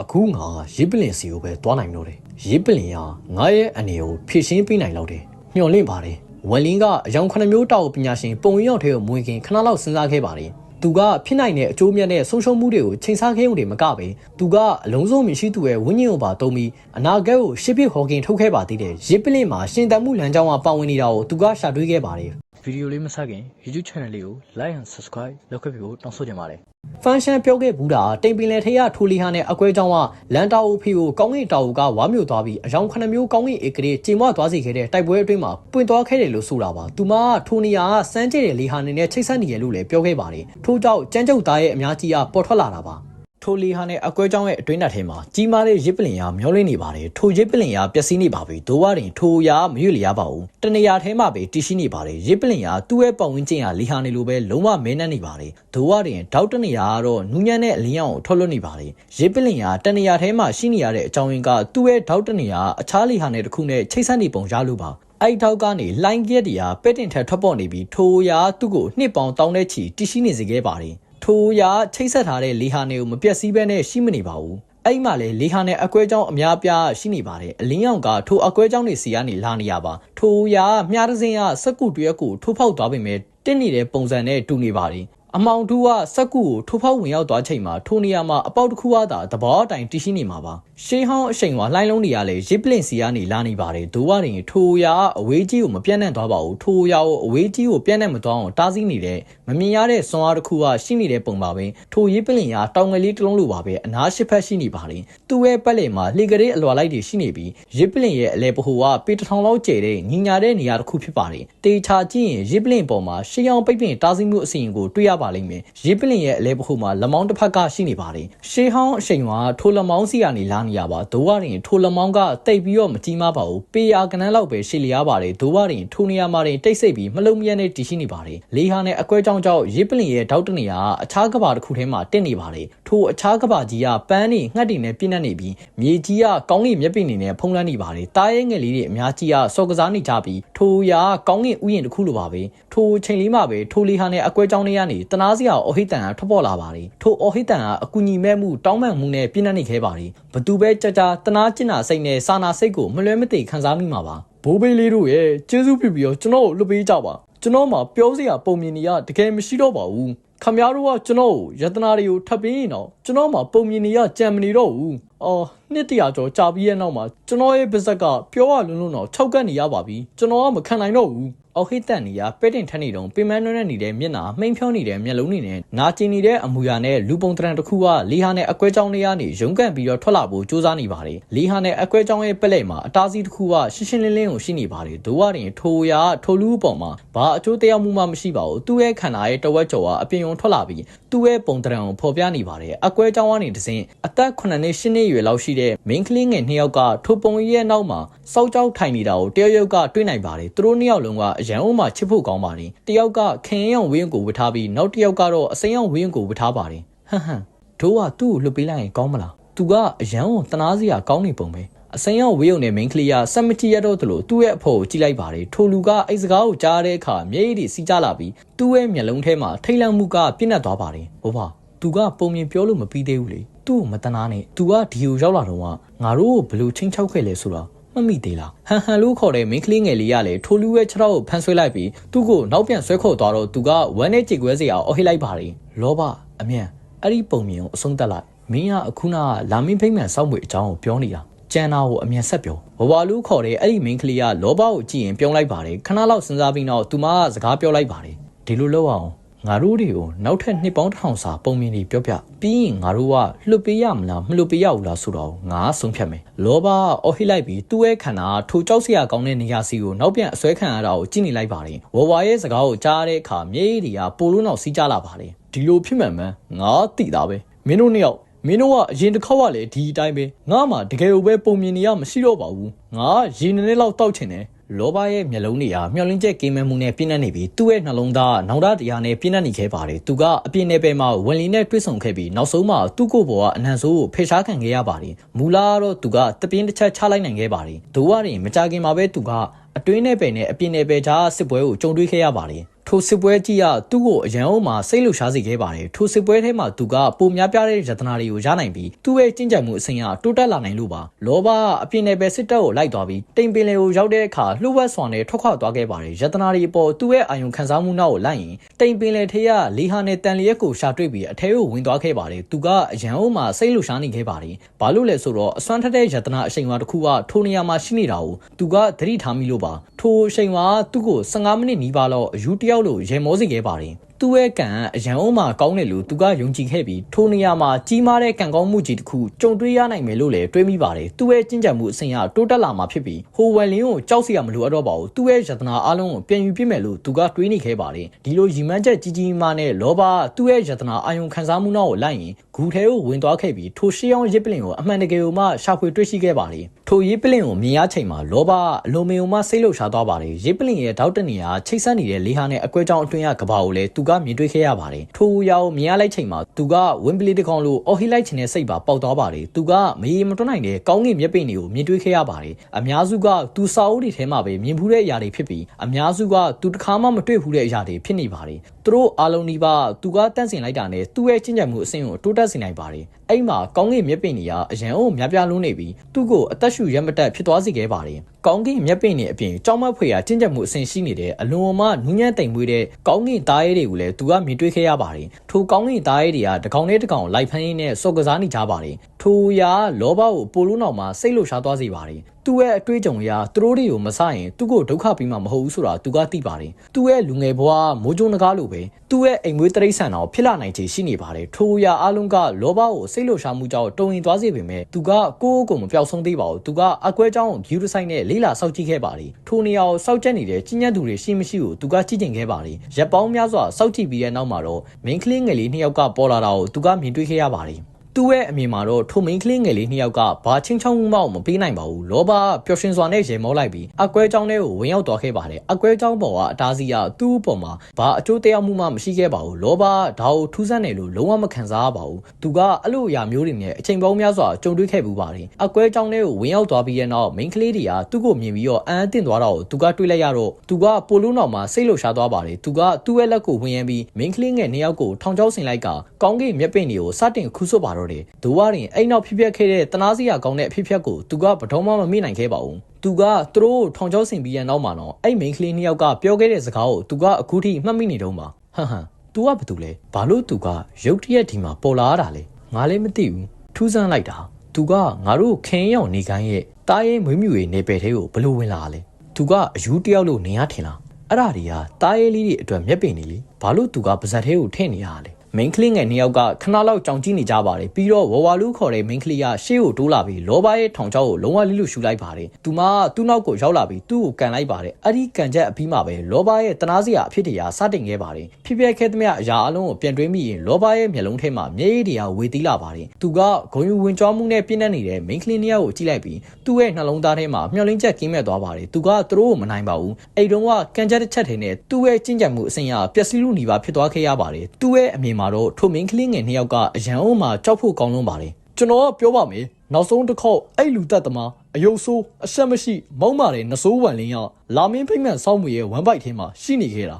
အခုငါရစ်ပလင်စီကိုပဲသွားနိုင်တော့တယ်ရစ်ပလင်ကငါရဲ့အနေကိုဖြည့်ရှင်းပေးနိုင်တော့တယ်မျှော်လင့်ပါတယ်ဝန်လင်းကအယောင်ခုနှစ်မျိုးတောက်ပညာရှင်ပုံရင်ရောက်တဲ့ကိုမွေခင်ခဏလောက်စဉ်းစားခဲ့ပါတယ်သူကဖြစ်နိုင်တဲ့အကျိုးမြတ်နဲ့ဆုံးရှုံးမှုတွေကိုချိန်ဆခဲ့ုံတွေမကပဲသူကအလုံးစုံမရှိသူရဲ့ဝိညာဉ်ကိုပါတုံးပြီးအနာဂတ်ကိုရှစ်ပြစ်ဟော်ကင်ထုတ်ခဲ့ပါသေးတယ်ရစ်ပလင်မှာရှင်တန်မှုလမ်းကြောင်းကပါဝင်နေတာကိုသူကရှာတွေ့ခဲ့ပါတယ် ဗီဒီယိုလေးမစခင် YouTube channel လေးကို like and subscribe လုပ်ခဲ့ပြီးဖို့တောင်းဆိုချင်ပါတယ်။ဖန်ရှန်ပြောခဲ့ဘူးတာတိမ်ပင်လေထရထိုလီဟာနဲ့အကွဲကြောင်းကလန်တာအိုဖီကိုကောင်းကင်တာအိုကဝါမျိုးသွားပြီးအယောင်ခုနှစ်မျိုးကောင်းကင်ဧကလေးချိန်မွသွားစေခဲ့တဲ့တိုက်ပွဲအတွင်းမှာပွင့်သွားခဲ့တယ်လို့ဆိုတာပါ။သူမကထိုနီယာကစမ်းကြည့်တဲ့လီဟာနေနဲ့ချိတ်ဆက်နေရလို့လည်းပြောခဲ့ပါတယ်။ထို့ကြောင့်ကျန်းကျုပ်သားရဲ့အများကြီးကပေါ်ထွက်လာတာပါ။ ထိုလီဟာနဲ့အကွဲကြောင်းရဲ့အတွင်းနှက်ထဲမှာကြီးမားတဲ့ရစ်ပလင်ရာမျောလင်းနေပါတယ်ထိုရစ်ပလင်ရာပျက်စီးနေပါပြီဒိုးဝရင်ထိုရာမရွေ့လျားပါဘူးတနေရာထဲမှာပဲတည်ရှိနေပါတယ်ရစ်ပလင်ရာသူ့ရဲ့ပတ်ဝန်းကျင်ဟာလီဟာနေလိုပဲလုံးဝမဲနှက်နေပါတယ်ဒိုးဝရင်ဒေါက်တနေရာကတော့နူးညံ့တဲ့အလင်းရောင်ကိုထွက်လွတ်နေပါတယ်ရစ်ပလင်ရာတနေရာထဲမှာရှိနေရတဲ့အကြောင်းရင်းကသူ့ရဲ့ဒေါက်တနေရာအခြားလီဟာနေတစ်ခုနဲ့ချိတ်ဆက်နေပုံရလို့ပါအဲ့ထောက်ကနေလိုင်းရက်တရားပဲ့တင်ထက်ထွက်ပေါ်နေပြီးထိုရာသူ့ကိုနှစ်ပေါင်တောင်းတဲ့ချီတရှိနေစေခဲ့ပါတယ် ထိုရာချိတ်ဆက်ထားတဲ့လေဟာနေကိုမပြက်စီးဘဲနဲ့ရှိမနေပါဘူးအဲ့မှာလေလေဟာနဲ့အကွဲကြောင်းအများပြားရှိနေပါတယ်အလင်းရောင်ကထိုအကွဲကြောင်းတွေစီကနေလာနေရပါထိုရာမြားတစင်းကစက်ကူတရက်ကိုထိုးဖောက်သွားပေမဲ့တင်းနေတဲ့ပုံစံနဲ့တူနေပါတယ်အမောင်တူကစက်ကူကိုထိုးဖောက်ဝင်ရောက်သွားချိန်မှာထိုနေရာမှာအပေါက်တစ်ခုအားသာသဘောအတိုင်းတည်ရှိနေမှာပါ ရှေးဟောင်းအချိန်ကလှိုင်းလုံးတွေကလည်းရစ်ပလင်စီကနေလာနေပါတယ်ဒိုးဝရင်ထိုရာအဝေးကြီးကိုမပြတ်နှံ့သွားပါဘူးထိုရာကိုအဝေးကြီးကိုပြတ်နှံ့မသွားအောင်တားဆီးနေတဲ့မမြင်ရတဲ့စွမ်းအားတစ်ခုကရှိနေတဲ့ပုံပါပဲထိုရစ်ပလင်ရာတောင်ငယ်လေးတစ်လုံးလိုပါပဲအနားရှိဖက်ရှိနေပါတယ်သူ့ရဲ့ပတ်လည်မှာလှေကလေးအလွာလိုက်တွေရှိနေပြီးရစ်ပလင်ရဲ့အလဲပဟိုကပေတထောင်လောက်ကျယ်တဲ့ညီညာတဲ့နေရာတစ်ခုဖြစ်ပါတယ်တေချာကြည့်ရင်ရစ်ပလင်ပေါ်မှာရှေးအောင်ပိတ်ပင်တားဆီးမှုအစီရင်ကိုတွေ့ရပါလိမ့်မယ်ရစ်ပလင်ရဲ့အလဲပဟိုမှာလမောင်းတစ်ဖက်ကရှိနေပါတယ်ရှေးဟောင်းအချိန်ကထိုလမောင်းစီကနေလာနေရပါဒိုးဝရင်ထိုလမောင်းကတိတ်ပြီးတော့မကြီးမားပါဘူးပေယာကနန်းလောက်ပဲရှေ့လျားပါတယ်ဒိုးဝရင်ထိုနေရာမှာတင်တိတ်ဆိတ်ပြီးမလုံးမရနဲ့တည်ရှိနေပါတယ်လေဟာနဲ့အကွဲကြောင်းကြောင့်ရစ်ပလင်ရဲ့ဒေါက်တနေရာအခြားကဘာတစ်ခုထဲမှာတက်နေပါတယ်ထိုအခြားကဘာကြီးကပန်းနေငှက်တွေနဲ့ပြည့်နှက်နေပြီးမြေကြီးကကောင်းကင်မျက်ပင်တွေနဲ့ဖုံးလွှမ်းနေပါတယ်တားရဲငယ်လေးတွေအများကြီးကစော်ကစားနေကြပြီးထိုရာကောင်းကင်ဥယျာဉ်တစ်ခုလိုပါပဲထိုချိန်လေးမှာပဲထိုလေဟာနဲ့အကွဲကြောင်းတွေကနေတနာစရာအော်ဟိတန်ကထွက်ပေါ်လာပါတယ်ထိုအော်ဟိတန်ကအကူညီမဲ့မှုတောင်းပန်မှုနဲ့ပြည့်နှက်နေခဲ့ပါတယ်ဘသူပဲကြကြတနာကျင်နာစိတ်နဲ့စာနာစိတ်ကိုမလွဲမသွေခံစားမိမှာပါဘိုးဘေးလေးတို့ရဲ့ကျေးဇူးပြုပြီးတော့ကျွန်တော်ကိုလွတ်ပေးကြပါကျွန်တော်မှပြောစရာပုံမြင်နေရတကယ်မရှိတော့ပါဘူးခမရတို့ကကျွန်တော်ကိုယတနာတွေကိုထပ်ပြီးရင်တော့ကျွန်တော်မှပုံမြင်နေရကြံမနေတော့ဘူးအော်နှစ်တရာကျော်ကြာပြီးရဲ့နောက်မှာကျွန်တော်ရဲ့ပါဇက်ကပြောရလွန်းလွန်းတော့၆ကတ်နေရပါပြီကျွန်တော်ကမခံနိုင်တော့ဘူး အော်ဟိတန်နေရပဲ့တင်ထက်နေတော့ပင်မနှွမ်းနေတဲ့မျက်နှာမှိန်ဖြောင်းနေတဲ့မျက်လုံးတွေနဲ့နာကျင်နေတဲ့အမူအရာနဲ့လူပုံတရံတစ်ခုကလီဟာနဲ့အကွဲကြောင်းလေးကနေရုန်းကန်ပြီးတော့ထွက်လာဖို့စူးစမ်းနေပါတယ်လီဟာနဲ့အကွဲကြောင်းရဲ့ပက်လက်မှာအတားစီးတစ်ခုကရှင်းရှင်းလင်းလင်းကိုရှိနေပါတယ်ဒိုးဝရင်ထိုရာထိုလူအပေါ်မှာဘာအကျိုးတရားမှုမှမရှိပါဘူးသူ့ရဲ့ခန္ဓာရဲ့တဝက်ကျော်ကအပြင်ုံထွက်လာပြီးသူ့ရဲ့ပုံတရံကိုဖော်ပြနေပါတယ်အကွဲကြောင်းကနေတစဉ်အသက်9နှစ်10နှစ်ရွယ်လောက်ရှိတဲ့မိန်းကလေးငယ်နှစ်ယောက်ကထိုပုံကြီးရဲ့နောက်မှာစောက်ကြောက်ထိုင်နေတာကိုတယောက်ယောက်ကတွေ့နိုင်ပါတယ်သူတို့နှစ်ယောက်လုံးကအရန်အုံးမှာချစ်ဖို့ကောင်းပါတယ်တယောက်ကခင်ရောင်ဝင်းကိုဝတ်ထားပြီးနောက်တစ်ယောက်ကတော့အစိမ်းရောင်ဝင်းကိုဝတ်ထားပါတယ်ဟမ်ဟမ်တို့ကသူ့ကိုလွတ်ပေးလိုက်ရင်ကောင်းမလားသူကအရန်ကိုတနာစရာကောင်းနေပုံပဲအစိမ်းရောင်ဝေးုံနဲ့ main ကလေးကစက်မတီရတော့တလို့သူ့ရဲ့အဖို့ကိုကြည့်လိုက်ပါတယ်ထိုလူကအဲ့စကားကိုကြားတဲ့အခါမျက်ရည်တွေစီးကြလာပြီးသူ့ရဲ့မျက်လုံးထဲမှာထိတ်လန့်မှုကပြည့်နှက်သွားပါတယ်ဘိုးဘသူကပုံမြင်ပြောလို့မပြီးသေးဘူးလေသူ့ကိုမတနာနဲ့သူကဒီကိုရောက်လာတော့ကငါတို့ကိုဘလို့ချင်းချောက်ခဲ့လဲဆိုတော့ မမိသေးလားဟန်ဟန်လို့ခေါ်တဲ့မင်းကလေးငယ်လေးကလည်းထိုလူရဲ့ခြေထောက်ကိုဖမ်းဆွဲလိုက်ပြီးသူ့ကိုနောက်ပြန်ဆွဲခေါ်သွားတော့သူကဝမ်းနဲ့ကြေကွဲစရာအော်ဟစ်လိုက်ပါတယ်လောဘအမြန်အဲ့ဒီပုံမြင်ကိုအဆုံးသတ်လိုက်မင်းကအခုနကလာမင်းဖိမ့်မှန်စောက်မွေအကြောင်းကိုပြောနေတာကျန်တာကိုအမြန်ဆက်ပြောဝဝလူခေါ်တဲ့အဲ့ဒီမင်းကလေးကလောဘကိုကြည့်ရင်ပြုံးလိုက်ပါတယ်ခဏလောက်စဉ်းစားပြီးတော့သူမကစကားပြောလိုက်ပါတယ်ဒီလိုလုပ်အောင် ငါတို့တွေကိုနောက်ထပ်နှစ်ပေါင်းတစ်ထောင်စာပုံမြင်တွေပြောပြပြီးရင်ငါတို့ကလွတ်ပေးရမလားမလွတ်ပေးရဘူးလားဆိုတော့ငါဆုံးဖြတ်မယ်လောဘအော်ဟိလိုက်ပြီးသူ့ရဲ့ခန္ဓာထိုကြောက်စရာကောင်းတဲ့နေရာစီကိုနောက်ပြန်အစွဲခံရတာကိုကြည့်နေလိုက်ပါတယ်ဝဝရဲ့စကားကိုကြားတဲ့အခါမျက်ရည်တွေကပိုလို့နောက်စီးကြလာပါတယ်ဒီလိုဖြစ်မှန်မှန်ငါသိတာပဲမင်းတို့နှစ်ယောက်မင်းတို့ကအရင်တစ်ခေါက်ကလည်းဒီအတိုင်းပဲငါမှတကယ်ကိုပဲပုံမြင်နေရမရှိတော့ပါဘူးငါရေနည်းနည်းလောက်တောက်ချင်တယ် လောဘရဲ့မျက်လုံးတွေကမျောလင်းချက်ကိမ်းမဲမှုနဲ့ပြည့်နှက်နေပြီးသူ့ရဲ့နှလုံးသားနောင်တတရားနဲ့ပြည့်နှက်နေခဲ့ပါတယ်သူကအပြင်းနယ်ပယ်မှာဝင်လီနဲ့တွေ့ဆုံခဲ့ပြီးနောက်ဆုံးမှာသူ့ကိုယ်ပေါ်ကအနံဆိုးကိုဖေရှားခံခဲ့ရပါတယ်မူလာကတော့သူကတပြင်းတစ်ချက်ချလိုက်နိုင်ခဲ့ပါတယ်ဒိုးရရင်မကြခင်မှာပဲသူကအတွင်းနယ်ပယ်နဲ့အပြင်းနယ်ပယ်ကြားစစ်ပွဲကိုကြုံတွေ့ခဲ့ရပါတယ် ထိုစစ်ပွဲကြီးကသူ့ကိုအရန်အုံမှာစိတ်လှုပ်ရှားစေခဲ့ပါတယ်ထိုစစ်ပွဲထဲမှာသူကပုံများပြားတဲ့ယတနာတွေကိုရနိုင်ပြီးသူ့ရဲ့ကျင့်ကြံမှုအစဉ်အတိုးတက်လာနိုင်လို့ပါလောဘအပြင်းနဲ့ပဲစစ်တပ်ကိုလိုက်သွားပြီးတိမ်ပင်လယ်ကိုရောက်တဲ့အခါလှုပ်ဝက်စွာနဲ့ထွက်ခွာသွားခဲ့ပါတယ်ယတနာတွေအပေါ်သူ့ရဲ့အာယုံခံစားမှုနောက်ကိုလိုက်ရင်တိမ်ပင်လယ်ထဲကလီဟာနဲ့တန်လျက်ကိုရှာတွေ့ပြီးအထဲကိုဝင်သွားခဲ့ပါတယ်သူကအရန်အုံမှာစိတ်လှုပ်ရှားနေခဲ့ပါတယ်ဘာလို့လဲဆိုတော့အစွမ်းထက်တဲ့ယတနာအချိန်ဝါတစ်ခုကထိုနေရာမှာရှိနေတာကိုသူကသတိထားမိလို့ပါထိုအချိန်ဝါသူ့ကို15မိနစ်နီးပါးလောက်အယူတယောက်လိုရေမောစေခဲ့ပါတယ်သူ့ရဲ့ကံအရန်အုံးမှာကောင်းတယ်လို့သူကယုံကြည်ခဲ့ပြီးထိုနေရာမှာကြီးမားတဲ့ကံကောင်းမှုကြီးတစ်ခုကြုံတွေ့ရနိုင်မယ်လို့လည်းတွေးမိပါတယ်သူ့ရဲ့ကျင့်ကြံမှုအစဉ်အတိုးတက်လာမှာဖြစ်ပြီးဟိုဝယ်လင်းကိုကြောက်စရာမလိုအပ်တော့ပါဘူးသူ့ရဲ့ယတနာအလုံးကိုပြန်ယူပြစ်မယ်လို့သူကတွေးနေခဲ့ပါတယ်ဒီလိုရီမန်းချက်ကြီးကြီးမားနဲ့လောဘသူ့ရဲ့ယတနာအာယုံခံစားမှုနောက်ကိုလိုက်ရင်ဂူထဲကိုဝင်သွားခဲ့ပြီးထိုရှေးအောင်ရစ်ပလင်ကိုအမှန်တကယ်ကိုမှရှာဖွေတွေ့ရှိခဲ့ပါတယ်ထိုရစ်ပလင်ကိုမြင်ရချိန်မှာလောဘအလိုမေုံမှစိတ်လှုပ်ရှားသွားပါတယ်ရစ်ပလင်ရဲ့တောက်တနေရာချိတ်ဆက်နေတဲ့လေးဟာနဲ့အကွဲကြောင်အတွင်းကကဘာကိုလည်းသူကမြင်တွေ့ခဲ့ရပါတယ်ထိုအရာကိုမြင်ရလိုက်ချိန်မှာသူကဝင်းပလီတကောင်လိုအော်ဟီလိုက်ချင်တဲ့စိတ်ပါပေါက်သွားပါတယ်သူကမရေမတွန်းနိုင်တဲ့ကောင်းကင်မျက်ပိန်တွေကိုမြင်တွေ့ခဲ့ရပါတယ်အများစုကသူစာအုပ်တွေထဲမှာပဲမြင်ဖူးတဲ့အရာတွေဖြစ်ပြီးအများစုကသူတစ်ခါမှမတွေ့ဖူးတဲ့အရာတွေဖြစ်နေပါတယ် သူတို့အားလုံးဒီပါသူကတန့်စင်လိုက်တာနဲ့သူ့ရဲ့ကျင့်ကြံမှုအဆင့်ကိုတိုးတက်စေနိုင်ပါတယ်အဲ့မှာကောင်းကင်မျက်ပင်တွေကအရန်အောင်များပြားလုံးနေပြီးသူ့ကိုအသက်ရှူရမတက်ဖြစ်သွားစေခဲ့ပါတယ်ကောင်းကင်မျက်ပင်တွေအပြင်ကြောင်းမဖွေရာကျင့်ကြံမှုအဆင့်ရှိနေတဲ့အလွန်အမနူးညံ့တိမ်မွေးတဲ့ကောင်းကင်သားရဲတွေကိုလည်းသူကမြင်တွေ့ခဲ့ရပါတယ်ထိုကောင်းကင်သားရဲတွေကတကောင်နဲ့တကောင်လိုက်ဖမ်းရင်းနဲ့စော့ကစားနေကြပါတယ်ထိုရာလောဘကိုပိုလို့နောက်မှာစိတ်လှုပ်ရှားသွားစေပါတယ် သူ့ရဲ့အတွေ့အကြုံအရသူတို့တွေကိုမဆရင်သူ့ကိုဒုက္ခပြီးမှမဟုတ်ဘူးဆိုတာသူကသိပါတယ်သူ့ရဲ့လူငယ်ဘဝမိုးကြိုးနဂါးလိုပဲသူ့ရဲ့အိမ်မွေးတရိษံတော်ဖြစ်လာနိုင်ခြေရှိနေပါတယ်ထိုရာအလုံးကလောဘကိုစိတ်လှုပ်ရှားမှုကြောင့်တုံရင်သွားစေပေမဲ့သူကကိုယ့်ကိုယ်ကိုမပြောက်ဆုံးသေးပါဘူးသူကအကွဲကြောင်းကို view ဆိုင်နဲ့လေးလာစောက်ကြည့်ခဲ့ပါတယ်ထိုနေရာကိုစောက်ကြက်နေတဲ့ကြီးညက်သူတွေရှိမရှိကိုသူကကြည့်ကျင်ခဲ့ပါတယ်ရက်ပေါင်းများစွာစောက်ကြည့်ပြီးတဲ့နောက်မှာတော့ main ကလေးငယ်လေးနှစ်ယောက်ကပေါ်လာတာကိုသူကမြင်တွေ့ခဲ့ရပါတယ် သူ့ရဲ့အမြင်မှာတော့ထိုမင်းကလေးငယ်လေးနှစ်ယောက်ကဘာချင်းချောင်းမှုမှမပေးနိုင်ပါဘူးလောဘပျော်ရွှင်စွာနဲ့ရေမောလိုက်ပြီးအကွဲကြောင်းထဲကိုဝင်ရောက်သွားခဲ့ပါတယ်အကွဲကြောင်းပေါ်ကအတားစီးရသူ့အပေါ်မှာဘာအကျိုးတရားမှုမှမရှိခဲ့ပါဘူးလောဘဒါကိုထူးဆန်းတယ်လို့လုံးဝမခံစားရပါဘူးသူကအဲ့လိုအရာမျိုးတွေနဲ့အချိန်ပေါင်းများစွာကြုံတွေ့ခဲ့ပူပါတယ်အကွဲကြောင်းထဲကိုဝင်ရောက်သွားပြီးတဲ့နောက်မင်းကလေးတွေကသူ့ကိုမြင်ပြီးတော့အံ့အသင့်သွားတာကိုသူကတွေးလိုက်ရတော့သူကပိုလို့နောက်မှာစိတ်လှုပ်ရှားသွားပါတယ်သူကသူ့ရဲ့လက်ကိုဝင်ရပြီးမင်းကလေးငယ်နှစ်ယောက်ကိုထောင်ချောက်ဆင်လိုက်ကကောင်းကင်မျက်ပင်တွေကိုစတင်ခူးဆွတ်ပါတောတယ်ဒိုးဝရင်အဲ့နောက်ဖြစ်ပျက်ခဲ့တဲ့တနာစရာကောင်းတဲ့အဖြစ်အပျက်ကိုသူကဘတော်မှမမေ့နိုင်ခဲ့ပါဘူးသူကသူတို့ထောင်ချောက်ဆင်ပြီးရနောက်မှာတော့အဲ့မိန်းကလေးနှစ်ယောက်ကပြောခဲ့တဲ့စကားကိုသူကအခုထိမှတ်မိနေတော့မှာဟမ်ဟမ် तू ကဘာတူလဲဘာလို့ तू ကရုတ်တရက်ဒီမှာပေါ်လာရတာလဲငါလည်းမသိဘူးထူးဆန်းလိုက်တာ तू ကငါတို့ခင်ရောက်နေခိုင်းရဲ့တားရဲမွေးမြူရေးနေပယ်ထဲကိုဘလို့ဝင်လာလဲ तू ကအယူတယောက်လို့နေရထင်လားအဲ့ဒါတွေကတားရဲလေးတွေအတွက်မျက်ပင်နေလေဘာလို့ तू ကပါဇက်သေးကိုထည့်နေရလဲ မင်းကလေးငယ်နှစ်ယောက်ကခဏလောက်ကြောင်ကြည့်နေကြပါတယ်ပြီးတော့ဝဝလူခေါ်တဲ့မင်းကလေးကရှေ့ကိုတိုးလာပြီးလောဘရဲ့ထောင်ချောက်ကိုလုံးဝလိလူရှူလိုက်ပါတယ်သူမသူ့နောက်ကိုရောက်လာပြီးသူ့ကိုကန်လိုက်ပါတယ်အဲ့ဒီကန်ချက်အပြီးမှာပဲလောဘရဲ့တနာစရာအဖြစ်တရားစတင်ခဲ့ပါတယ်ဖြစ်ပျက်ခဲ့သမျှအရာအလုံးကိုပြန်တွေးမိရင်လောဘရဲ့မျက်လုံးထဲမှာမျက်ရည်တွေကဝေသီးလာပါတယ်သူကဂုံယူဝင်ကြွားမှုနဲ့ပြင်းနေနေတဲ့မင်းကလေးနှစ်ယောက်ကိုကြည့်လိုက်ပြီးသူ့ရဲ့နှလုံးသားထဲမှာမျှော်လင့်ချက်ကင်းမဲ့သွားပါတယ်သူကသူတို့ကိုမနိုင်ပါဘူးအဲ့တုန်းကကန်ချက်တစ်ချက်ထင်းနဲ့သူ့ရဲ့ကျင့်ကြံမှုအစဉ်အရပျက်စီးလူနေပါဖြစ်သွားခဲ့ရပါတယ်သူ့ရဲ့အမြင်မှာတော့ထိုမင်းကလေးငယ်နှစ်ယောက်ကအရန်အုံးမှာကြောက်ဖို့ကောင်းလွန်းပါတယ်ကျွန်တော်ကပြောပါမယ်နောက်ဆုံးတစ်ခေါက်အဲ့လူသက်သမားအယုတ်ဆိုးအဆက်မရှိမုံမာတဲ့နဆိုးဝံလင်းရောက်လာမင်းဖိမှန်စောက်မှုရဲ့ဝမ်ပိုက်ထဲမှာရှိနေခဲ့တာ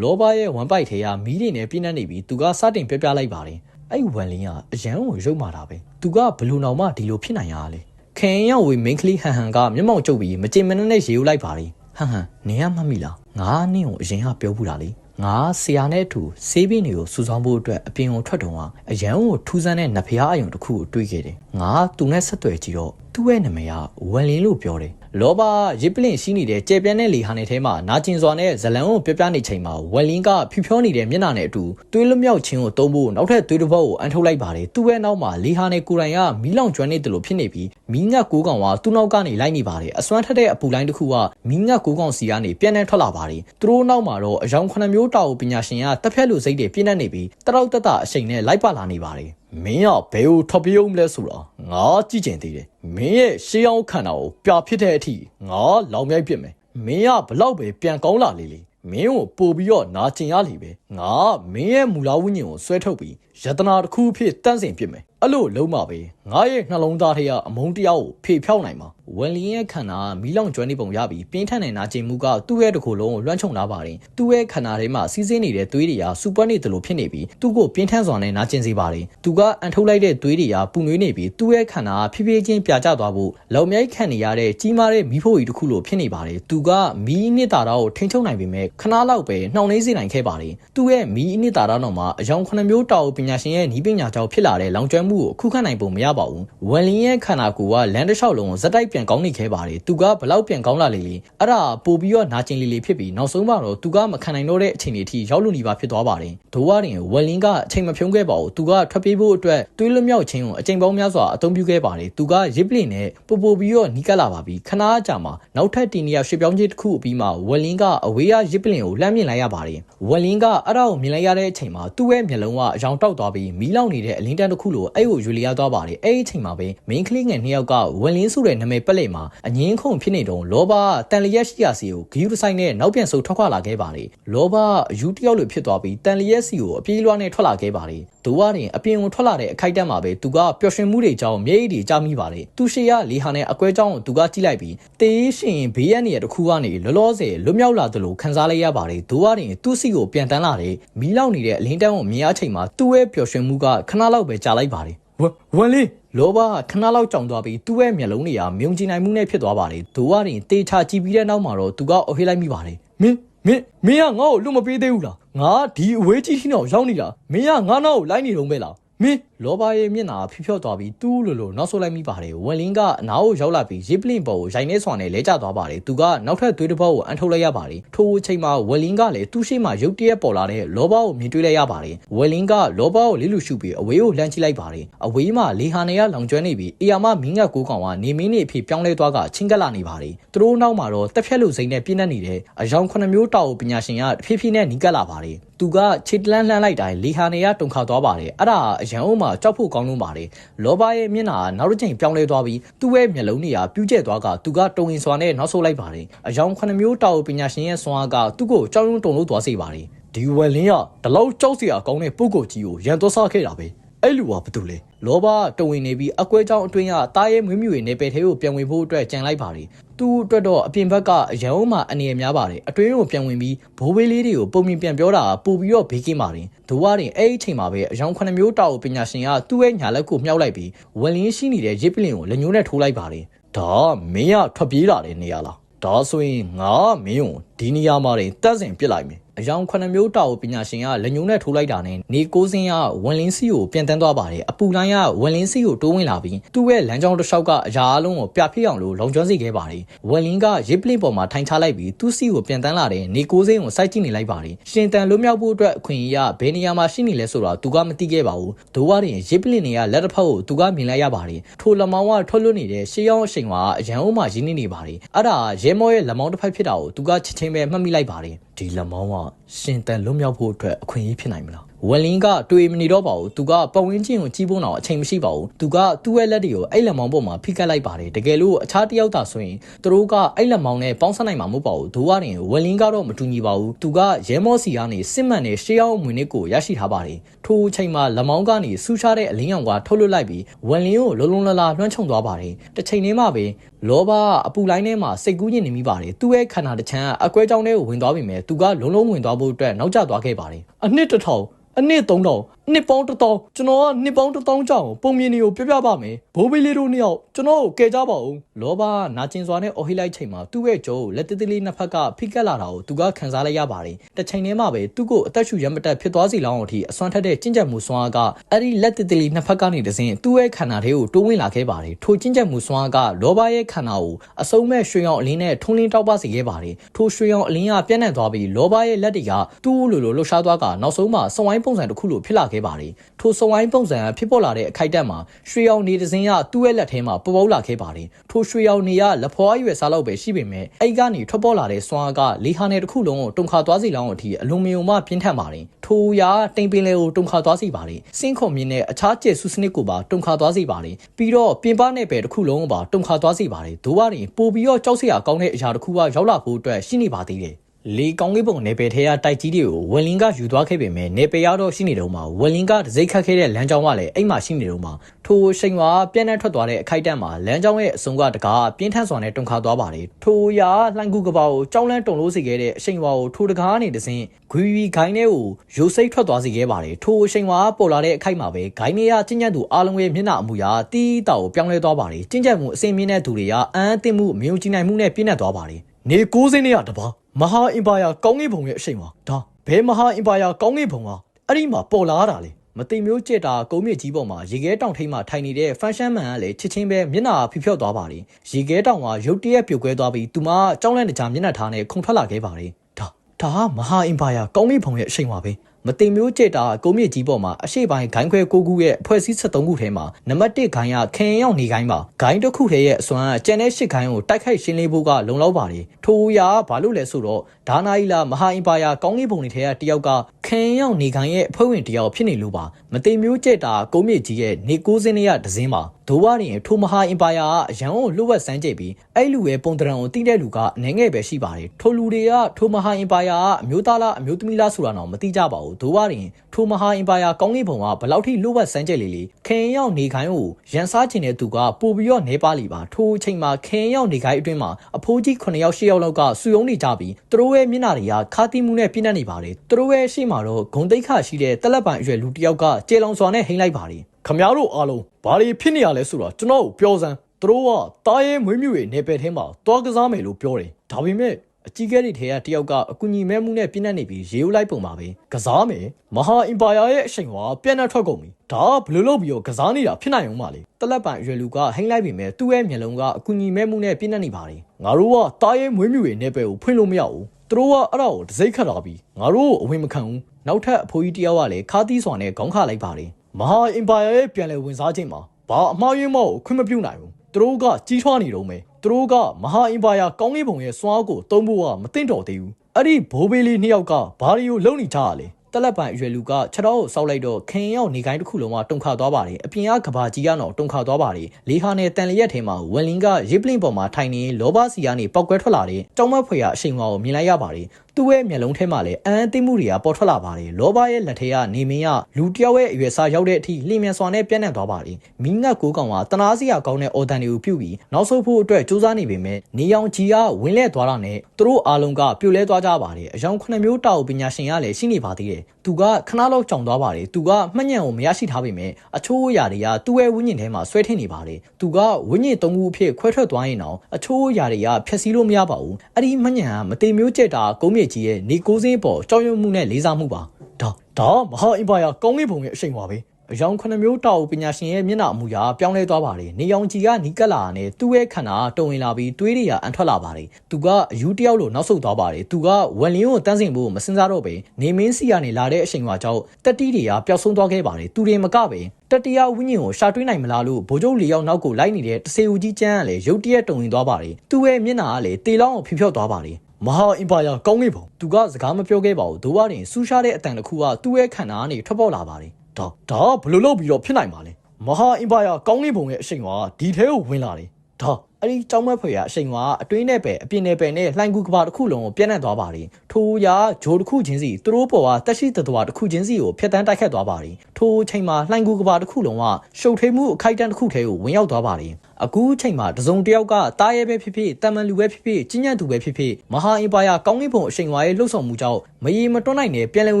လောဘရဲ့ဝမ်ပိုက်ထဲကမီးတွေနဲ့ပြင်းနေပြီးသူကစတင်ပြပြလိုက်ပါတယ်အဲ့ဝံလင်းကအရန်ကိုရုပ်မာတာပဲသူကဘလူနောင်မှဒီလိုဖြစ်နိုင်ရလဲခင်ရောက်ဝေမင်းကလေးဟန်ဟန်ကမျက်မှောင်ကျုပ်ပြီးမကြင်မနဲ့ရေယူလိုက်ပါတယ်ဟန်ဟန်နင်ကမှတ်မိလားငါနင့်ကိုအရင်ကပြောဘူးတာလေ ငါဆရာနဲ့အတူဆေးပင်းတွေကိုစူဆောင်းဖို့အတွက်အပြင်ကိုထွက်တော့ကအရန်ကိုထူးဆန်းတဲ့နဖျားအယုံတစ်ခုကိုတွေးခဲ့တယ်။ငါသူနဲ့ဆက်သွယ်ကြည့်တော့သူ့ရဲ့နာမည်ကဝယ်လင်းလို့ပြောတယ်။ လောဘရစ်ပလင်ရှိနေတဲ့ကြဲပြန်းတဲ့လေဟာနဲ့ထဲမှာနာကျင်စွာနဲ့ဇလန်ကိုပြပြနေချိန်မှာဝယ်လင်းကဖြူဖြောနေတဲ့မျက်နှာနဲ့အတူသွေးလွမြောက်ခြင်းကိုတုံးဖို့နောက်ထပ်သွေးတစ်ပုတ်ကိုအန်ထုတ်လိုက်ပါတယ်။သူ့ရဲ့နောက်မှာလေဟာနဲ့ကိုရိုင်ကမီးလောင်ကျွမ်းနေတယ်လို့ဖြစ်နေပြီးမီးငတ်ကိုးကောင်ကသူ့နောက်ကနေလိုက်နေပါတယ်။အစွမ်းထက်တဲ့အပူလိုင်းတစ်ခုကမီးငတ်ကိုးကောင်စီကနေပြန်နှံထွက်လာပါတယ်။သူတို့နောက်မှာတော့အယောင်ခုနှစ်မျိုးတောက်ပညာရှင်ကတက်ဖြတ်လူစိတ်တွေပြင်းနေပြီးတရောက်တက်တာအချိန်နဲ့လိုက်ပါလာနေပါတယ်မင်းကဘယ်ကိုထပ်ပြုံးမလဲဆိုတော့ငါကြည့်ကျင်သေးတယ်မင်းရဲ့ရှေးအောင်ခန္ဓာကိုပြဖြစ်တဲ့အထိငါလောင်မြိုက်ပြစ်မယ်မင်းကဘလောက်ပဲပြန်ကောင်းလာလေလေမင်းကိုပို့ပြီးတော့နာကျင်ရလိပဲငါမင်းရဲ့မူလာဝိညာဉ်ကိုဆွဲထုတ်ပြီးယတနာတစ်ခုအဖြစ်တန့်စင်ပြစ်မယ်အဲ့လိုလုံးပါပဲငါရဲ့နှလုံးသားထဲကအမုန်းတရားကိုဖေဖြောက်နိုင်မှာ ဝယ်လင်းရဲ့ခန္ဓာမီးလောင်ကျွမ်းနေပုံရပြီးပြင်းထန်တဲ့နာကျင်မှုကသူ့ရဲ့တစ်ခုလုံးကိုလွှမ်းခြုံလာပါတယ်သူ့ရဲ့ခန္ဓာထဲမှာစီးဆင်းနေတဲ့သွေးတွေကစူပါနေတယ်လို့ဖြစ်နေပြီးသူ့ကိုပြင်းထန်စွာနဲ့နာကျင်စေပါတယ်သူကအန်ထုတ်လိုက်တဲ့သွေးတွေကပူနွေးနေပြီးသူ့ရဲ့ခန္ဓာဖြည်းဖြည်းချင်းပြာကျသွားဖို့လုံမြိုက်ခံနေရတဲ့ကြီးမားတဲ့မီးဖိုကြီးတစ်ခုလိုဖြစ်နေပါတယ်သူကမီးနှစ်တာတော့ထိန်းချုပ်နိုင်ပေမဲ့ခဏလောက်ပဲနှောင့်နှေးစေနိုင်ခဲ့ပါတယ်သူ့ရဲ့မီးနှစ်တာတော့မှာအယောင်9မျိုးတောက်ပညာရှင်ရဲ့ဤပညာကြောင့်ဖြစ်လာတဲ့လောင်ကျွမ်းမှုကိုအခုခံနိုင်ပုံမရပါဘူးဝယ်လင်းရဲ့ခန္ဓာကိုယ်ကလမ်းတစ်လျှောက်လုံးကိုဇက်တိုက်ပြန်ကောင်းနေခဲ့ပါတယ်သူကဘလောက်ပြန်ကောင်းလာလေလေအဲ့ဒါပို့ပြီးတော့နာကျင်လေလေဖြစ်ပြီးနောက်ဆုံးမှာတော့သူကမခံနိုင်တော့တဲ့အခြေအနေအထိရောက်လို့နေပါဖြစ်သွားပါတယ်ဒိုးဝရင်ဝယ်လင်းကအချိန်မဖြုံးခဲ့ပါဘူးသူကထွက်ပြေးဖို့အတွက်တွေးလွမြောက်ခြင်းကိုအချိန်ပေါင်းများစွာအသုံးပြုခဲ့ပါတယ်သူကရစ်ပလင်နဲ့ပို့ပို့ပြီးတော့နီးကပ်လာပါပြီခဏအကြာမှာနောက်ထပ်တီနီယာရွှေပြောင်းခြင်းတစ်ခုအပြီးမှာဝယ်လင်းကအဝေးရရစ်ပလင်ကိုလှမ်းမြင်လိုက်ရပါတယ်ဝယ်လင်းကအဲ့ဒါကိုမြင်လိုက်ရတဲ့အချိန်မှာသူ့ရဲ့မျက်လုံးကအယောင်တောက်သွားပြီးမီးလောင်နေတဲ့အလင်းတန်းတစ်ခုလိုအဲ့ကိုယူလီယာသွားပါတယ်အဲ့ဒီအချိန်မှာပဲ main ကလေးငယ်နှစ်ယောက်ကဝယ်လင်းဆိုတဲ့နာမည်ပက်လက်မှာအငင်းခုန်ဖြစ်နေတော့လောဘတန်လျက်ရှိရာစီကိုဂီယူဆိုင်နဲ့နောက်ပြန်ဆုတ်ထွက်ခွာလာခဲ့ပါတယ်လောဘအယူတယောက်လိုဖြစ်သွားပြီးတန်လျက်စီကိုအပြေးလွှားနဲ့ထွက်လာခဲ့ပါတယ်ဒိုးဝရင်အပြင်ကိုထွက်လာတဲ့အခိုက်အတန့်မှာပဲသူကပျော်ရွှင်မှုတွေကြောင့်မျက်ရည်တွေကျမိပါတယ်သူရှေကလီဟာနဲ့အကွဲကြောင်းကိုသူကကြည့်လိုက်ပြီးတေးရှင်ဘေးရနေရတစ်ခုကနေလောလောဆယ်လွတ်မြောက်လာသလိုခံစားလိုက်ရပါတယ်ဒိုးဝရင်သူ့စီကိုပြန်တန်းလာတဲ့မီးလောင်နေတဲ့အလင်းတန်းကိုမြင်ရချိန်မှာသူ့ရဲ့ပျော်ရွှင်မှုကခဏလောက်ပဲကြာလိုက်ပါတယ်ဝဝန်လေး လောဘကခဏလောက်ကြောင်သွားပြီးသူ့ရဲ့မျက်လုံးတွေကမြုံကြည်နိုင်မှုနဲ့ဖြစ်သွားပါတယ်ဒိုးဝရင်တေချာကြည့်ပြီးတဲ့နောက်မှာတော့သူကအော်ဟေးလိုက်မိပါတယ်မင်းမင်းမင်းကငါ့ကိုလွတ်မပေးသေးဘူးလားငါဒီအဝေးကြီးထိတော့ရောက်နေတာမင်းကငါနောက်ကိုလိုက်နေတော့ပဲလား မင်းလောဘရဲ့မျက်နှာဖိဖြော့သွားပြီးတူးလိုလိုနောက်ဆုတ်လိုက်မိပါတယ်ဝယ်လင်းကအနားကိုရောက်လာပြီးရစ်ပလင်ပေါ်ကိုရိုင်နေစွာနဲ့လဲကျသွားပါတယ်သူကနောက်ထပ်သွေးတစ်ပေါက်ကိုအန်ထုတ်လိုက်ရပါတယ်ထိုအချိန်မှာဝယ်လင်းကလည်းသူ့ရှိမှရုတ်တရက်ပေါ်လာတဲ့လောဘကိုမြင်တွေ့လိုက်ရပါတယ်ဝယ်လင်းကလောဘကိုလိလူရှုပြီးအဝေးကိုလှမ်းကြည့်လိုက်ပါတယ်အဝေးမှာလေဟာနေရလောင်ကျွမ်းနေပြီးအီယာမမင်းငတ်ကိုကောင်ကနေမင်းနေအဖြစ်ပြောင်းလဲသွားကချင်းကပ်လာနေပါတယ်သူတို့နောက်မှာတော့တက်ဖြက်လူစိမ့်နဲ့ပြင်းနေနေတဲ့အယောင်9မျိုးတောက်ပညာရှင်ကဖြည်းဖြည်းနဲ့နီးကပ်လာပါတယ် သူကခြေတလန်းလှမ်းလိုက်တိုင်းလေဟာနေရတုန်ခါသွားပါတယ်အဲ့ဒါအရန်အုံးမှာကြောက်ဖို့ကောင်းလုံးပါတယ်လောဘရဲ့မျက်နှာကနောက်တစ်ချိန်ပြောင်းလဲသွားပြီးသူ့ရဲ့မျက်လုံးတွေကပြူးကျဲသွားကသူကတုံရင်စွာနဲ့နောက်ဆုတ်လိုက်ပါတယ်အယောင်9မျိုးတောက်ပညာရှင်ရဲ့စွမ်းအားကသူ့ကိုကြောက်ရွံ့တုန်လို့သွားစေပါတယ်ဒီဝယ်လင်းကဒီလောက်ကြောက်စရာကောင်းတဲ့ပုဂ္ဂိုလ်ကြီးကိုရန်သွဆခဲ့တာပဲအဲ့လူကဘာတူလဲ လောဘတဝင်နေပြီးအကွဲကြောင်းအတွင်းကတားရဲမွေးမြူတွေနေပယ်သေးကိုပြန်ဝင်ဖို့အတွက်ကြံလိုက်ပါတယ်သူ့အတွက်တော့အပြင်ဘက်ကအရန်အုံးမှာအနေရများပါတယ်အတွင်းကိုပြန်ဝင်ပြီးဘိုးဘေးလေးတွေကိုပုံမြင်ပြန်ပြောတာပို့ပြီးတော့ဘေးကင်းပါတယ်ဒိုးဝရင်အဲ့ဒီအချိန်မှာပဲအယောင်9မျိုးတောက်ပညာရှင်ကသူ့ရဲ့ညာလက်ကိုမြှောက်လိုက်ပြီးဝင်လင်းရှိနေတဲ့ရစ်ပလင်ကိုလက်ညှိုးနဲ့ထိုးလိုက်ပါတယ်ဒါမင်းကထွက်ပြေးလာတဲ့နေရာလားဒါဆိုရင်ငါမင်းကိုဒီနေရာမှာတင်တက်စင်ပြစ်လိုက်မယ် အယောင်9မျိုးတောက်ပညာရှင်ကလက်ညှိုးနဲ့ထိုးလိုက်တာနဲ့နေကိုစင်းကဝန်လင်းစီကိုပြန်တန်းသွားပါတယ်အပူလိုင်းကဝန်လင်းစီကိုတိုးဝင်လာပြီးသူ့ရဲ့လမ်းကြောင်းတစ်လျှောက်ကအရာအလုံးကိုပြဖြစ်အောင်လို့လုံကျွမ်းစေခဲ့ပါတယ်ဝန်လင်းကရစ်ပလင်ပေါ်မှာထိုင်ချလိုက်ပြီးသူ့စီကိုပြန်တန်းလာတဲ့နေကိုစင်းကိုစိုက်ကြည့်နေလိုက်ပါတယ်ရှင်တန်လွတ်မြောက်ဖို့အတွက်အခွင့်အရေးကဘယ်နေရာမှာရှိနေလဲဆိုတာသူကမသိခဲ့ပါဘူးဒိုးဝရင်ရစ်ပလင်တွေကလက်တစ်ဖက်ကိုသူကမြင်လိုက်ရပါတယ်ထိုလက်မောင်းကထွက်လွတ်နေတဲ့ရှေးရောင်းအချိန်ကအရန်အုံးမှရင်းနေနေပါတယ်အဲ့ဒါရဲမောရဲ့လက်မောင်းတစ်ဖက်ဖြစ်တာကိုသူကချက်ချင်းပဲမှတ်မိလိုက်ပါတယ် ဒီလက်မောင်းကရှင်တန်လွတ်မြောက်ဖို့အတွက်အခွင့်အရေးဖြစ်နိုင်မလား ဝယ်လင်းကတွေ့မနေတော့ပါဘူးသူကပတ်ဝန်းကျင်ကိုကြီးဖို့တော့အချိန်မရှိပါဘူးသူကသူ့ရဲ့လက်တွေကိုအဲ့လက်မောင်းပေါ်မှာဖိကတ်လိုက်ပါတယ်တကယ်လို့အခြားတယောက်သာဆိုရင်သူတို့ကအဲ့လက်မောင်းနဲ့ပေါင်းဆက်နိုင်မှာမဟုတ်ပါဘူးဒိုးဝရင်ဝယ်လင်းကတော့မတူညီပါဘူးသူကရဲမောစီကနေစစ်မှန်တဲ့ရှေးရောက်မွေနစ်ကိုရရှိထားပါတယ်ထိုအချိန်မှာလက်မောင်းကနေဆူရှားတဲ့အလင်းရောင်ကထုတ်လွတ်လိုက်ပြီးဝယ်လင်းကိုလုံးလုံးလလာလွှမ်းခြုံသွားပါတယ်တစ်ချိန်တည်းမှာပဲလောဘအပူလိုင်းထဲမှာစိတ်ကူးညင်နေမိပါတယ်သူ့ရဲ့ခန္ဓာတစ်ချမ်းအကွဲကြောင်းထဲကိုဝင်သွားပြီမဲ့သူကလုံးလုံးဝင်သွားဖို့အတွက်နောက်ကျသွားခဲ့ပါတယ်အနှစ်တစ်ထောင် အနှစ်3000နှစ်ပေါင်း1000ကျွန်တော်ကနှစ်ပေါင်း1000ကြောင်ပုံမြင်တွေကိုပြပြပါမယ်ဘိုးဘေးလေးတို့နှစ်ယောက်ကျွန်တော်ကိုကယ်ကြပါဦးလောဘနာကျင်စွာနဲ့အော်ဟိလိုက်ချိန်မှာသူ့ရဲ့ကြိုးလက်တသေးလေးနှစ်ဖက်ကဖိကက်လာတာကိုသူကခံစားလိုက်ရပါတယ်တစ်ချိန်တည်းမှာပဲသူ့ကိုအသက်ရှူရမတက်ဖြစ်သွားစီလောင်းအထိအစွမ်းထက်တဲ့ကျင့်ကြံမှုစွမ်းအားကအဲ့ဒီလက်တသေးလေးနှစ်ဖက်ကနေတစဉ်သူ့ရဲ့ခန္ဓာထဲကိုတိုးဝင်လာခဲ့ပါတယ်ထိုကျင့်ကြံမှုစွမ်းအားကလောဘရဲ့ခန္ဓာကိုအစုံမဲ့ရွှေရောင်အလင်းနဲ့ထုံးလင်းတောက်ပစေခဲ့ပါတယ်ထိုရွှေရောင်အလင်းကပြန့်နှံ့သွားပြီးလောဘရဲ့လက်တွေကသူ့လိုလိုလှုပ်ရှားသွားကနောက်ဆုံးမှာစုံဝိုင်းပုံစံတစ်ခုလိုဖြစ်လာခဲ့ပါတယ်ထိုစုံဝိုင်းပုံစံဖြစ်ပေါ်လာတဲ့အခိုက်အတန့်မှာရွှေရောင်နေတစဉ်ကသူ့ရဲ့လက်ထဲမှာပေါ်ပေါက်လာခဲ့ပါတယ်ထိုရွှေရောင်နေကလက်ဖွားရွယ်စားလောက်ပဲရှိပေမဲ့အဲ့ကနေထွက်ပေါ်လာတဲ့စွမ်းအားကလေဟာနယ်တစ်ခုလုံးကိုတုံခါသွားစီလောင်းအထိအလွန်မြုံမှပြင်းထန်ပါတယ်ထိုရာတိမ်ပင်လေကိုတုံခါသွားစီပါတယ်စင်းခုံမြင့်နဲ့အခြားကျဲဆူစနစ်ကိုပါတုံခါသွားစီပါတယ်ပြီးတော့ပြင်ပနဲ့ပဲတစ်ခုလုံးကိုပါတုံခါသွားစီပါတယ်ဒိုးဝရင်ပို့ပြီးတော့ကြောက်စရာကောင်းတဲ့အရာတစ်ခုကရောက်လာဖို့အတွက်ရှိနေပါသေးတယ် လီကောင်းကင်ဘုံနေပယ်ထဲကတိုက်ကြီးတွေကိုဝက်လင်းကယူသွားခဲ့ပေမဲ့နေပယ်ရတော့ရှိနေတော့မှာဝက်လင်းကဒစိတ်ခတ်ခဲ့တဲ့လမ်းကြောင်းကလည်းအိမ်မှာရှိနေတော့မှာထိုရှိန်ဝါပြန့်နှံ့ထွက်သွားတဲ့အခိုက်အတန့်မှာလမ်းကြောင်းရဲ့အစုံကတကားပြင်းထန်စွာနဲ့တုန်ခါသွားပါတယ်ထိုရာလှန်ကူကပောက်ကိုကြောင်းလန်းတုန်လို့စေခဲ့တဲ့အရှိန်ဝါကိုထိုတကားကနေတစဉ်ဂွီဝီဂိုင်းထဲကိုရိုစိတ်ထွက်သွားစေခဲ့ပါတယ်ထိုရှိန်ဝါပေါ်လာတဲ့အခိုက်မှာပဲဂိုင်းထဲကကျဉ်ကျပ်သူအားလုံးရဲ့မျက်နှာအမူအရာတီးတောက်ကိုပြောင်းလဲသွားပါတယ်ကျဉ်ကျပ်မှုအစင်မြင့်တဲ့သူတွေကအန်းအသင့်မှုမယုံကြည်နိုင်မှုနဲ့ပြည့်နှက်သွားပါတယ် နေ9စင်းနဲ့ရတပါမဟာအင်ပါယာကောင်းကင်ဘုံရဲ့အရှိန်ပါဒါဘယ်မဟာအင်ပါယာကောင်းကင်ဘုံကအဲ့ဒီမှာပေါ်လာတာလေမသိမျိုးကြက်တာကုန်းမြင့်ကြီးပေါ်မှာရေခဲတောင်ထိပ်မှာထိုင်နေတဲ့ဖန်ရှမ်းမန်ကလည်းချစ်ချင်းပဲမျက်နှာဖျောက်ဖျောက်သွားပါလေရေခဲတောင်ကရုတ်တရက်ပြုတ်ကွဲသွားပြီးသူမကြောင်းလန့်တကြားမျက်နှာထားနဲ့ခုန်ထွက်လာခဲ့ပါလေဒါဒါကမဟာအင်ပါယာကောင်းကင်ဘုံရဲ့အရှိန်ပါပဲ မသိမျိုးကြက်တာကုန်းမြင့်ကြီးပေါ်မှာအရှိပိုင်းဂိုင်းခွဲကိုကူရဲ့အဖွဲ့အစည်း73ခုထဲမှာနံပါတ်1ဂိုင်းကခင်ရောက်နေဂိုင်းပါဂိုင်းတစ်ခုထဲရဲ့အစွမ်းကကျန်တဲ့8ဂိုင်းကိုတိုက်ခိုက်ရှင်းလင်းဖို့ကလုံလောက်ပါလေထိုအရာဘာလို့လဲဆိုတော့ ဒါနာအီလာမဟာအင်ပါယာကောင်းကင်ဘုံတွေထဲကတယောက်ကခင်ရောက်နေဂိုင်းရဲ့အဖွဲ့ဝင်တယောက်ဖြစ်နေလို့ပါမသိမျိုးကြက်တာကုန်းမြင့်ကြီးရဲ့နေကိုးစင်းရဒဇင်းပါဒိုဝရင်ထိုမဟာအင်ပါယာကအရန်ကိုလှုပ်ဝက်စမ်းကြည့်ပြီးအဲ့လူရဲ့ပုံတရံကိုတိတဲ့လူကအနေငယ်ပဲရှိပါတယ်ထိုလူတွေကထိုမဟာအင်ပါယာကအမျိုးသားလားအမျိုးသမီးလားဆိုတာတော့မသိကြပါဘူးဒိုဝရင်ထိုမဟာအင်ပါယာကောင်းကင်ဘုံကဘလောက်ထိလှုပ်ဝက်စမ်းကြည့်လေလေခင်ရောက်နေခိုင်းကိုရန်စားချင်တဲ့သူကပို့ပြီးတော့နေပါလီပါထိုအချိန်မှာခင်ရောက်နေခိုင်းအတွင်းမှာအဖိုးကြီး9ယောက်10ယောက်လောက်ကစူယုံနေကြပြီးသူတို့ရဲ့မျက်နှာတွေကခါတိမှုနဲ့ပြည့်နေနေပါတယ်သူတို့ရဲ့ရှေ့မှာတော့ဂုံတိတ်ခရှိတဲ့တက်လက်ပိုင်အရွယ်လူတစ်ယောက်ကကျေလောင်စွာနဲ့ဟိမ့်လိုက်ပါတယ်ခမားတို့အားလုံးဘာတွေဖြစ်နေရလဲဆိုတော့ကျွန်တော်ကိုပြောစမ်းသူတို့ကတားရဲမွေးမြူရဲ့နေပယ်ထဲမှာတွားကစားမယ်လို့ပြောတယ်ဒါပေမဲ့အကြီးကဲတွေထဲကတယောက်ကအကူညီမဲ့မှုနဲ့ပြင်းနေပြီးရေဦးလိုက်ပုံပါပဲကစားမယ်မဟာအင်ပါယာရဲ့အချိန်ကပြန့်နှံ့ထွက်ကုန်ပြီဒါကဘယ်လိုလုပ်ပြီးတော့ကစားနေတာဖြစ်နိုင်အောင်မလဲတလက်ပံရွယ်လူကဟိမ့်လိုက်ပြီမဲ့သူ့ရဲ့မျက်လုံးကအကူညီမဲ့မှုနဲ့ပြင်းနေပါတယ်ငါတို့ကတားရဲမွေးမြူရဲ့နေပယ်ကိုဖွင့်လို့မရဘူး သူတို့ကအဲ့ဒါကိုဒစိတ်ခတ်လာပြီးငါတို့ကိုအဝင်မခံဘူးနောက်ထပ်အဖိုးကြီးတယောက်ကလည်းခါသီးစွာနဲ့ခေါင်းခလိုက်ပါတယ်မဟာအင်ပါယာရဲ့ပြန်လည်ဝင်စားခြင်းမှာဘာအမှားယွင်းမကိုခွင့်မပြုနိုင်ဘူးသူတို့ကကြီးထွားနေတော့မယ်သူတို့ကမဟာအင်ပါယာကောင်းကင်ဘုံရဲ့စွမ်းအားကိုတုံးဖို့ကမသင့်တော်သေးဘူးအဲ့ဒီဘိုးဘေးလေးနှစ်ယောက်ကဘာတွေကိုလုံနေကြရလဲ တက်လက်ပိုင်အရွယ်လူကခြေတော်ကိုစောက်လိုက်တော့ခင်ရောက်နေကိုင်းတစ်ခုလုံးကတုန်ခါသွားပါတယ်အပြင်ကကဘာကြီးကတော့တုန်ခါသွားပါတယ်လေးဟာနဲ့တန်လျက်ထဲမှာဝက်လင်းကရစ်ပလင်ပေါ်မှာထိုင်နေလောဘစီကနေပောက်ကွဲထွက်လာတဲ့ကြောင်မက်ဖွေရအရှိန်ဝါကိုမြင်လိုက်ရပါတယ်သူ့ရဲ့မျက်လုံးထဲမှာလည်းအန်းသိမှုတွေကပေါ်ထွက်လာပါတယ်လောဘရဲ့လက်ထဲကနေမင်းကလူတယောက်ရဲ့အရွယ်စားရောက်တဲ့အထိလျင်မြန်စွာနဲ့ပြန့်နှံ့သွားပါတယ်မိငတ်ကိုကောင်ကတနာစရာကောင်းတဲ့အော်တန်တွေကိုပြုတ်ပြီးနောက်ဆုံးဖို့အတွက်စူးစမ်းနေပေမဲ့နေအောင်ကြီးကဝင်းလဲသွားတာနဲ့သူတို့အားလုံးကပြိုလဲသွားကြပါတယ်အယောင်ခုနှစ်မျိုးတောက်ပညာရှင်ကလည်းရှိနေပါသေးတယ်သူကခဏလောက်ကြောင်သွားပါတယ်သူကမှတ်ညံကိုမရရှိထားပေမဲ့အချိုးအရာတွေကသူ့ရဲ့ဝိညာဉ်ထဲမှာဆွဲထင်းနေပါတယ်သူကဝိညာဉ်သုံးခုအဖြစ်ခွဲထွက်သွားရင်တော့အချိုးအရာတွေကဖျက်ဆီးလို့မရပါဘူးအဲ့ဒီမှတ်ညံကမတိမျိုးကျက်တာကုန်းမြင့်ကြီးရဲ့နေကိုးစင်းပေါ်ကြောက်ရွံ့မှုနဲ့လေးစားမှုပါဒါဒါမဟာအင်ပါယာကောင်းကင်ဘုံရဲ့အရှိန်ပါပဲ အယောင်ခုနှစ်မျိုးတောက်ပညာရှင်ရဲ့မျက်နှာအမူအရာပြောင်းလဲသွားပါတယ်။နေရောင်ကြီးကနီးကပ်လာတဲ့သူ့ရဲ့ခန္ဓာတုံဝင်လာပြီးတွေးတွေကအန်ထွက်လာပါတယ်။သူကအယူတယောက်လိုနောက်ဆုတ်သွားပါတယ်။သူကဝက်လင်းကိုတန်းစင်ဖို့မစင်စားတော့ပဲနေမင်းစီကနေလာတဲ့အချိန်ကကြောင့်တက်တီတွေကပျောက်ဆုံးသွားခဲ့ပါတယ်။သူတွေမကပဲတတိယဝိညာဉ်ကိုရှာတွေးနိုင်မလားလို့ဗိုလ်ချုပ်လေးယောက်နောက်ကိုလိုက်နေတဲ့တဆေဦးကြီးကျန်းကလည်းရုတ်တရက်တုံဝင်သွားပါတယ်။သူ့ရဲ့မျက်နှာကလည်းတေလောင်းကိုဖြောက်သွားပါတယ်။မဟာအင်ပါယာကောင်းကင်ဘုံသူကစကားမပြောခဲ့ပါဘူးဒိုးဝရင်စူးရှားတဲ့အတန်တစ်ခုကသူ့ရဲ့ခန္ဓာကနေထွက်ပေါ်လာပါတယ် ဒါဒါကဘယ်လိုလုပ်ပြီးတော့ဖြစ်နိုင်ပါလဲမဟာအင်ပါယာကောင်းကင်ဘုံရဲ့အရှိန်ကဒီထဲကိုဝင်လာတယ်ဒါ အဲ့ဒီကြောင်းမက်ဖွေရအရှိန်ကအတွင်းနဲ့ပဲအပြင်နဲ့ပဲနဲ့လှိုင်းကူကဘာတစ်ခုလုံးကိုပြန့်နှံ့သွားပါတယ်ထိုရာဂျိုတစ်ခုချင်းစီသူတို့ပေါ်ကတက်ရှိတတော်တစ်ခုချင်းစီကိုဖျက်တမ်းတိုက်ခတ်သွားပါတယ်ထိုချိန်မှာလှိုင်းကူကဘာတစ်ခုလုံးကရှုပ်ထွေးမှုအခိုက်အတန့်တစ်ခုထဲကိုဝင်ရောက်သွားပါတယ်အခုချိန်မှာတစုံတယောက်ကတားရဲပဲဖြစ်ဖြစ်တမန်လူပဲဖြစ်ဖြစ်ကြီးညံ့သူပဲဖြစ်ဖြစ်မဟာအင်ပါယာကောင်းကင်ဘုံအရှိန်ဝါရဲ့လှုပ်ဆောင်မှုကြောင့်မရေမတွန်းနိုင်တဲ့ပြန်လည်ဝ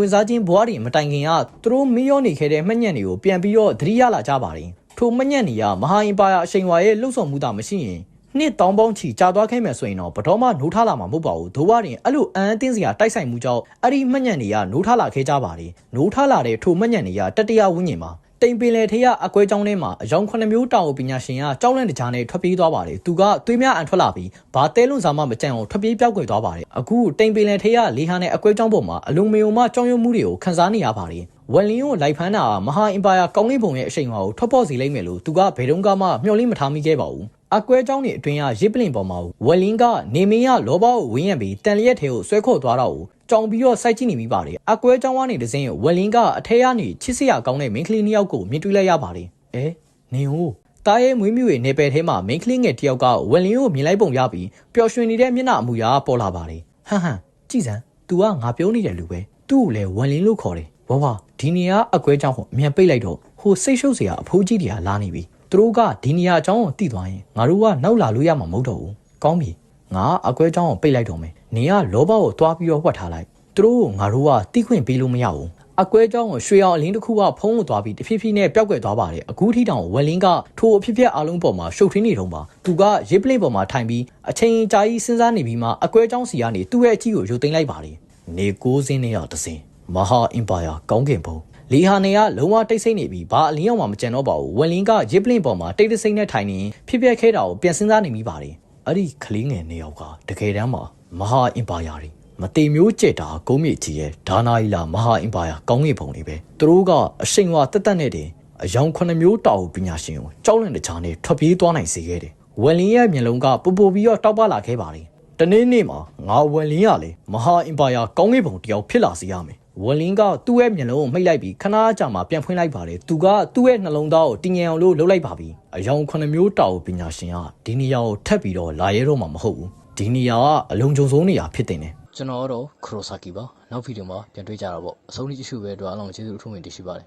င်စားခြင်းဘဝတွေမတိုင်ခင်ကသူတို့မီးရောနေခဲ့တဲ့မှတ်ညံတွေကိုပြန်ပြီးတော့သတိရလာကြပါတယ်ထိုမှတ်ညံ့တွေကမဟာအင်ပါယာအရှိန်ဝါရဲ့လှုပ်ဆောင်မှုတာမရှိရင် နှစ်တောင်းပေါင်းချီကြာသွားခဲ့မယ်ဆိုရင်တော့ဘတော်မှနိုးထလာမှာမဟုတ်ပါဘူးဒိုးဝရင်အဲ့လိုအန်းအသင်းစရာတိုက်ဆိုင်မှုကြောင့်အဲ့ဒီမှတ်ညံတွေကနိုးထလာခဲ့ကြပါတယ်နိုးထလာတဲ့ထိုမှတ်ညံတွေကတတရဝင်းကျင်ပါတိမ်ပင်လေထေးကအကွဲကြောင်းထဲမှာအယောင်9မျိုးတောင်ပညာရှင်ကကြောက်လန့်တကြားနဲ့ထွက်ပြေးသွားပါတယ်သူကသွေးများအန်ထွက်လာပြီးဘာတဲလွန်စာမှမကြံအောင်ထွက်ပြေးပြောက်ကွယ်သွားပါတယ်အခုတိမ်ပင်လေထေးကလေဟာနဲ့အကွဲကြောင်းပေါ်မှာအလုံးမယုံမှကြောင်ရွံ့မှုတွေကိုခန်းစားနေရပါတယ်ဝက်လင်းကိုလိုက်ဖမ်းတာမဟာအင်ပါယာကောင်းကင်ဘုံရဲ့အရှိန်အဝါကိုထွက်ပေါ်စေလိမ့်မယ်လို့သူကဘယ်တော့မှမျှော်လင့်မထားမိခဲ့ပါဘူး အကွဲเจ้าနေအတွင်းကရစ်ပလင်ပေါ်မှာဝက်လင်းကနေမင်းရလောဘကိုဝင်းရံပြီးတန်လျက်ထဲကိုဆွဲခေါ်သွားတော့ကြောင်ပြီးတော့စိုက်ကြည့်နေမိပါတယ်အကွဲเจ้าကနေတစင်းဝက်လင်းကအထဲကနေချစ်စရာကောင်းတဲ့မိန်းကလေးနှစ်ယောက်ကိုမြင်တွေ့လိုက်ရပါတယ်အဲနေဟိုတားရဲ့မွေးမြူရဲ့နေပယ်ထဲမှာမိန်းကလေးငယ်တယောက်ကဝက်လင်းကိုမြင်လိုက်ပုံရပြီးပျော်ရွှင်နေတဲ့မျက်နှာအမူအရာပေါ်လာပါတယ်ဟမ်ဟမ် ကြည်စံ तू ကငါပြောနေတဲ့လူပဲသူ့ကိုလည်းဝန်လင်းလို့ခေါ်တယ်ဘွားဘွားဒီနေရာအကွဲကြောင့်ဟိုအမြန်ပိတ်လိုက်တော့ဟိုစိတ်ရှုပ်စရာအဖိုးကြီးတွေကလာနေပြီ သူတို့ကဒီနေရာအကြောင်းကိုသိသွားရင်ငါတို့ကနောက်လာလို့ရမှာမဟုတ်တော့ဘူးကောင်းပြီငါအကွဲကြောင်းကိုပိတ်လိုက်တော့မယ်နေကလောဘကိုတွားပြီးတော့ဝှက်ထားလိုက်သူတို့ကိုငါတို့ကတိခွင့်ပေးလို့မရဘူးအကွဲကြောင်းကိုရွှေအောင်အလင်းတစ်ခုကဖုံးကိုသွားပြီးတဖြည်းဖြည်းနဲ့ပျောက်ကွယ်သွားပါတယ်အခုထိတောင်ဝက်လင်းကထိုအဖြစ်ဖြစ်အလုံးပေါ်မှာရှုပ်ထွေးနေတုံးပါသူကရစ်ပလင်းပေါ်မှာထိုင်ပြီးအချိန်ကြာကြီးစဉ်းစားနေပြီးမှအကွဲကြောင်းစီကနေသူ့ရဲ့အကြီးကိုရုပ်သိမ်းလိုက်ပါတယ်နေကိုးစင်းနဲ့ရတစင်းမဟာအင်ပါယာကောင်းကင်ဘုံ လီဟာနေကလုံးဝတိတ်ဆိတ်နေပြီးဘာအလင်းအောင်မှမကြံတော့ပါဘူးဝက်လင်းကရစ်ပလင်းပေါ်မှာတိတ်တဆိတ်နဲ့ထိုင်နေဖြစ်ဖြစ်ခဲတာကိုပြန်စဉ်းစားနေမိပါတယ်အဲ့ဒီကလေးငယ်နှစ်ယောက်ကတကယ်တမ်းမှာမဟာအင်ပါယာတွေမတေမျိုးကျက်တာဂုံးမြေကြီးရဲ့ဒါနာအီလာမဟာအင်ပါယာကောင်းကင်ဘုံတွေပဲသူတို့ကအရှိန်ဝါတက်တက်နဲ့တင်အယောင်ခုနှစ်မျိုးတောက်ပညာရှင်ကိုကြောက်လန့်တကြားနဲ့ထွက်ပြေးသွားနိုင်စေခဲ့တယ်ဝယ်လင်းရဲ့မျက်လုံးကပူပူပြီးတော့တောက်ပလာခဲ့ပါတယ်တနေ့နေ့မှာငါဝယ်လင်းရလေမဟာအင်ပါယာကောင်းကင်ဘုံတယောက်ဖြစ်လာစေရမယ် ဝယ်လင်းကသူ့ရဲ့မျက်လုံးကိုမှိတ်လိုက်ပြီးခဏကြာမှပြန်ဖွင့်လိုက်ပါတယ်သူကသူ့ရဲ့နှလုံးသားကိုတင်ငင်အောင်လို့လှုပ်လိုက်ပါပြီအယောင်ခုနှစ်မျိုးတောက်ပညာရှင်ကဒီနေရာကိုထပ်ပြီးတော့လာရဲတော့မှာမဟုတ်ဘူးဒီနေရာကအလုံးကြုံဆုံးနေရာဖြစ်တင်တယ်ကျွန်တော်ကတော့ခရိုဆာကီပါနောက်ဗီဒီယိုမှာပြန်တွေ့ကြတာပေါ့အဆုံးထိကြည့်ရှုပဲအတွက်အားလုံးကျေးဇူးအထူးတင်ရှိပါတယ်